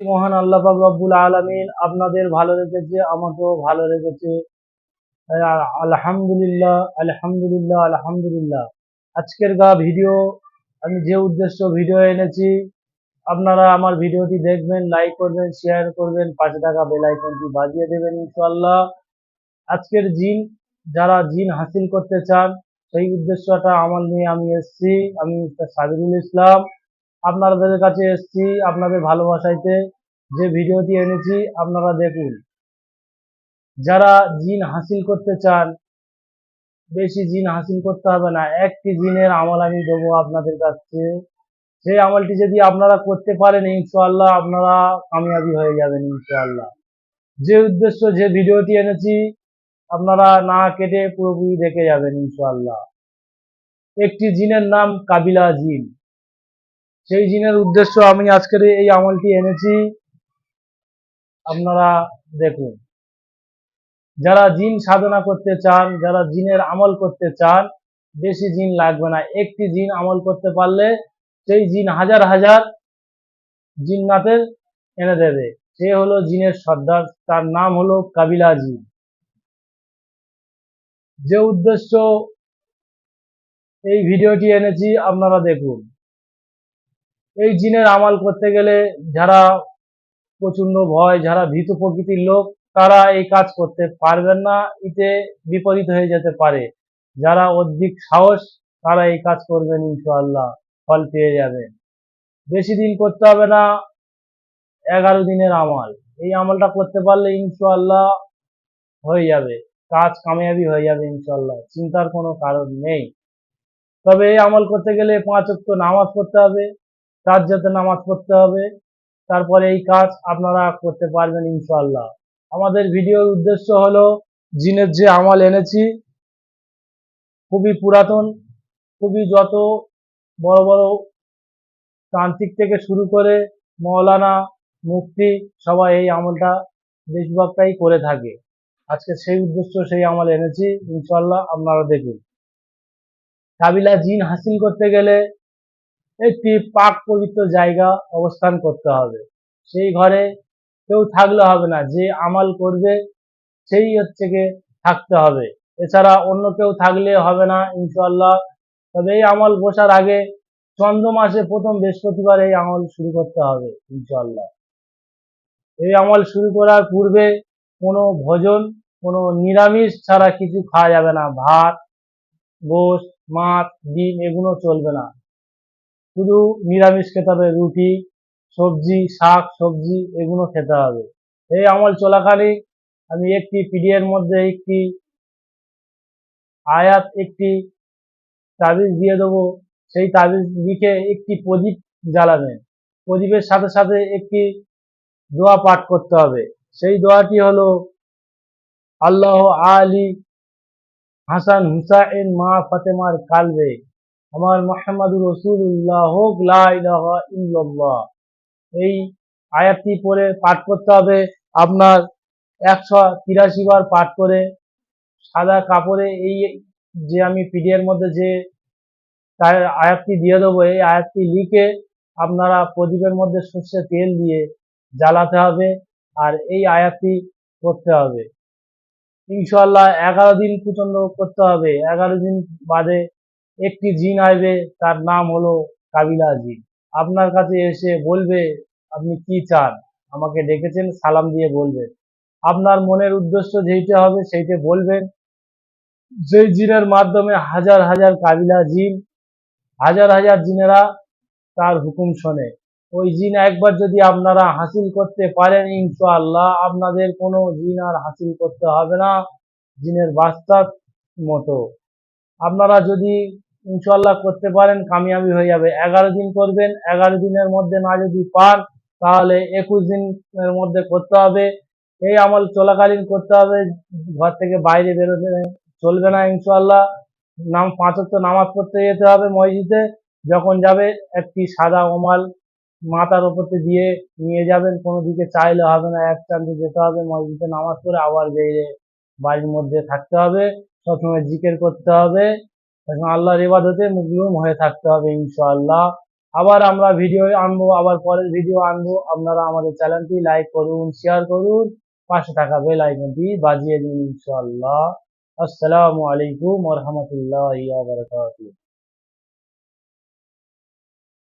মহান আল্লাহ পাক রব্বুল আলামিন আপনাদের ভালো রেখেছে, আমাকেও ভালো রেখেছে। আলহামদুলিল্লাহ আলহামদুলিল্লাহ আলহামদুলিল্লাহ। আজকের গা ভিডিও, আমি যে উদ্দেশ্য ভিডিও এনেছি, আপনারা আমার ভিডিওটি দেখবেন লাইক করবেন শেয়ার করবেন, পাশে থাকা বেল আইকনটি বাজিয়ে দেবেন ইনশাআল্লাহ। আজকের জিন, যারা জিন হাসিল করতে চান, সেই উদ্দেশ্যটা আমার নিয়ে আমি এসেছি। আমি সাবিরুল ইসলাম। আপনাদের কাছে এসেছি আপনাদের ভালোবাসাইতে। যে ভিডিওটি এনেছি, আপনারা দেখুন। যারা জিন হাসিল করতে চান, বেশি জিন হাসিল করতে হবে না। একটি জিনের আমল আমি দেবো আপনাদের কাছে। সেই আমলটি যদি আপনারা করতে পারেন, ইনশাআল্লাহ আপনারা কামিয়াবি হয়ে যাবেন, ইনশাআল্লাহ। যে উদ্দেশ্য যে ভিডিওটি এনেছি, আপনারা না কেটে পুরোপুরি দেখে যাবেন, ইনশাআল্লাহ। একটি জিনের নাম কাবিলা জিন। সেই জিনের উদ্দেশ্য আমি আজকের এই আমলটি এনেছি। আপনারা দেখুন। যারা জিন সাধনা করতে চান, যারা জিনের আমল করতে চান, বেশি জিন লাগবে না। একটি জিন আমল করতে পারলে সেই জিন হাজার হাজার জিন্নাতের এনে দেবে। সে হলো জিনের সর্দার, তার নাম হলো কাবিলা জিন। যে উদ্দেশ্য এই ভিডিওটি এনেছি, আপনারা দেখুন। এই জিনের আমাল করতে গেলে যারা প্রচণ্ড ভয়, যারা ভীত প্রকৃতির লোক, তারা এই কাজ করতে পারবেন না, এতে বিপরীত হয়ে যেতে পারে। যারা অধিক সাহস, তারা এই কাজ করবেন ইনশাআল্লাহ, ফল পেয়ে যাবেন। বেশি দিন করতে হবে না, এগারো দিনের আমল। এই আমলটা করতে পারলে ইনশাআল্লাহ হয়ে যাবে, কাজ কামিয়াবি হয়ে যাবে ইনশাল্লাহ চিন্তার কোনো কারণ নেই। তবে এই আমল করতে গেলে পাঁচ ওয়াক্ত নামাজ পড়তে হবে তার যাতে নামাজ পড়তে হবে। তারপরে এই কাজ আপনারা করতে পারবেন ইনশাআল্লাহ। আমাদের ভিডিওর উদ্দেশ্য হলো, জিনের যে আমল এনেছি, খুবই পুরাতন, খুবই যত বড় বড় তান্ত্রিক থেকে শুরু করে মৌলানা মুক্তি সবাই এই আমলটা বেশিরভাগটাই করে থাকে। আজকে সেই উদ্দেশ্য সেই আমল এনেছি ইনশাল্লাহ আপনারা দেখুন। কাবিলা জিন হাসিল করতে গেলে একটি পাক পবিত্র জায়গা অবস্থান করতে হবে। সেই ঘরে কেউ থাকলে হবে না, যে আমাল করবে সেই হচ্ছে গিয়ে থাকতে হবে। এছাড়া অন্য কেউ থাকলে হবে না ইনশাল্লাহ তবে এই আমল বসার আগে চন্দ্র মাসে প্রথম বৃহস্পতিবার এই আমল শুরু করতে হবে ইনশাল্লাহ এই আমল শুরু করার পূর্বে কোনো ভোজন, কোনো নিরামিষ ছাড়া কিছু খাওয়া যাবে না। ভাত, গোশ, মাছ, ডিম এগুলো চলবে না। শুধু নিরামিষ খেতে হবে, রুটি, সবজি, শাক, সবজি, এগুলো খেতে হবে। এই আমল চলাকালীন আমি একটি পিডিএর মধ্যে একটি আয়াত, একটি তাবিজ দিয়ে দেবো। সেই তাবিজ লিখে একটি প্রদীপ জ্বালাবেন। প্রদীপের সাথে সাথে একটি দোয়া পাঠ করতে হবে। সেই দোয়াটি হলো, আল্লাহ আলী হাসান হুসাইন মা ফাতেমার কালবে। আমার মোহাম্মদুর রসুল্লাহ হোক ইল্লাল্লাহ। এই আয়াতটি পড়ে পাঠ করতে হবে। আপনার একশো তিরাশি বার পাঠ করে সাদা কাপড়ে এই যে আমি পিডিএর মধ্যে যে আয়াতটি দিয়ে দেবো, এই আয়াতটি লিখে আপনারা প্রদীপের মধ্যে সর্ষে তেল দিয়ে জ্বালাতে হবে আর এই আয়াতটি করতে হবে। ইনশাল্লাহ এগারো দিন প্রচণ্ড করতে হবে। এগারো দিন বাদে একটি জিন আসবে, তার নাম হলো কাবিলা জিন। আপনার কাছে এসে বলবে, আপনি কি চান? আমাকে ডেকেছেন, সালাম দিয়ে বলবেন। আপনার মনের উদ্দেশ্য যেইটা হবে, সেইটা বলবেন। যেই জিনের মাধ্যমে হাজার হাজার কাবিলা জিন, হাজার হাজার জিনেরা তার হুকুম শোনে। ওই জিন একবার যদি আপনারা হাসিল করতে পারেন, ইনশাআল্লাহ আপনাদের কোনো জিন আর হাসিল করতে হবে না, জিনের বাস্তার মতো। আপনারা যদি ইনশাল্লাহ করতে পারেন, কামিয়াবি হয়ে যাবে। এগারো দিন করবেন, এগারো দিনের মধ্যে না যদি পান, তাহলে একুশ দিনের মধ্যে করতে হবে। এই আমল চলাকালীন করতে হবে, ঘর থেকে বাইরে বেরোতে চলবে না ইনশাল্লাহ নাম পাঁচক নামাজ পড়তে যেতে হবে মসজিদে, যখন যাবে একটি সাদা ওমাল মাথার ওপরতে দিয়ে নিয়ে যাবেন, কোনো দিকে চাইলে হবে না, এক চান্তে যেতে হবে, মসজিদে নামাজ পড়ে আবার বেরিয়ে বাড়ির মধ্যে থাকতে হবে। সবসময় জিকের করতে হবে। সবসময় আল্লাহর ইবাদতে মুগলুম হয়ে থাকতে হবে ইনশাআল্লাহ। আবার আমরা ভিডিও আনব, আবার পরের ভিডিও আনব। আপনারা আমাদের চ্যানেলটি লাইক করুন শেয়ার করুন। পাশে থাকা বেল আইকনটি বাজিয়ে দিন ইনশাআল্লাহ। আসসালামু আলাইকুম রহমতুল্লাহ বারাকাতুহু।